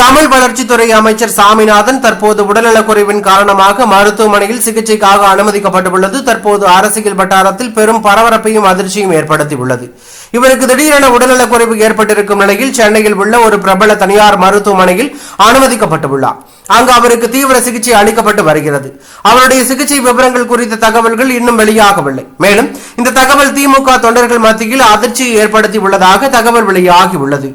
தமிழ் வளர்ச்சித்துறை அமைச்சர் சாமிநாதன் தற்போது உடல்நலக்குறைவின் காரணமாக மருத்துவமனையில் சிகிச்சைக்காக அனுமதிக்கப்பட்டுள்ளது. தற்போது அரசியல் வட்டாரத்தில் பெரும் பரபரப்பையும் அதிர்ச்சியும் ஏற்படுத்தியுள்ளது. இவருக்கு திடீரென உடல்நலக்குறைவு ஏற்பட்டிருக்கும் நிலையில் சென்னையில் உள்ள ஒரு பிரபல தனியார் மருத்துவமனையில் அனுமதிக்கப்பட்டுள்ளார். அங்கு அவருக்கு தீவிர சிகிச்சை அளிக்கப்பட்டு வருகிறது. அவருடைய சிகிச்சை விவரங்கள் குறித்த தகவல்கள் இன்னும் வெளியாகவில்லை. மேலும் இந்த தகவல் திமுக தொண்டர்கள் மத்தியில் அதிர்ச்சியை ஏற்படுத்தி உள்ளதாக தகவல் வெளியாகியுள்ளது.